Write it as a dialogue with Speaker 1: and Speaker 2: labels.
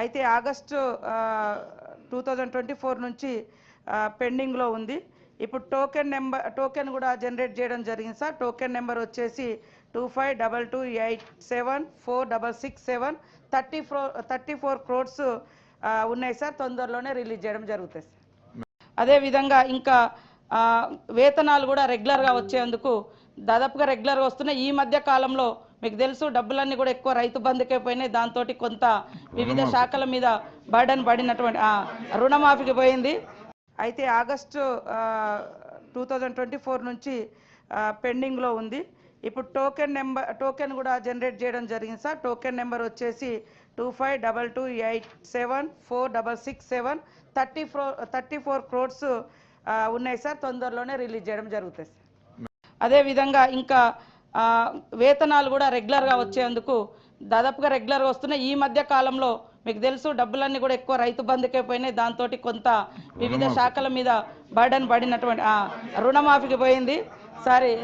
Speaker 1: అయితే August two thousand twenty four నుంచి పెండింగ్లో ఉంది. ఇప్పుడు టోకెన్ నెంబర్ టోకెన్ కూడా జనరేట్ చేయడం జరిగింది సార్. టోకెన్ నెంబర్ వచ్చేసి two five double two eight seven four double six seven thirty four thirty four crores ఉన్నాయి సార్. తొందరలోనే రిలీజ్ చేయడం జరుగుతుంది సార్. అదేవిధంగా ఇంకా వేతనాలు కూడా రెగ్యులర్గా వచ్చేందుకు దాదాపుగా రెగ్యులర్గా వస్తున్నాయి. ఈ మధ్య కాలంలో మీకు తెలుసు డబ్బులన్నీ కూడా ఎక్కువ రైతు బంధుకే పోయినాయి. దాంతో కొంత వివిధ శాఖల మీద బర్డన్ పడినటువంటి రుణమాఫీకి పోయింది. అయితే August two thousand twenty four నుంచి పెండింగ్లో ఉంది. ఇప్పుడు టోకెన్ నెంబర్ టోకెన్ కూడా జనరేట్ చేయడం జరిగింది సార్. టోకెన్ నెంబర్ వచ్చేసి two five double two eight seven four double six seven thirty four thirty four crores ఉన్నాయి సార్. తొందరలోనే రిలీజ్ చేయడం జరుగుతుంది సార్. అదేవిధంగా ఇంకా వేతనాలు కూడా రెగ్యులర్గా వచ్చేందుకు దాదాపుగా రెగ్యులర్గా వస్తున్నాయి. ఈ మధ్య కాలంలో మీకు తెలుసు డబ్బులన్నీ కూడా ఎక్కువ రైతు బంధుకే పోయినాయి. దాంతో కొంత వివిధ శాఖల మీద బర్డన్ పడినటువంటి రుణమాఫీకి పోయింది. సారీ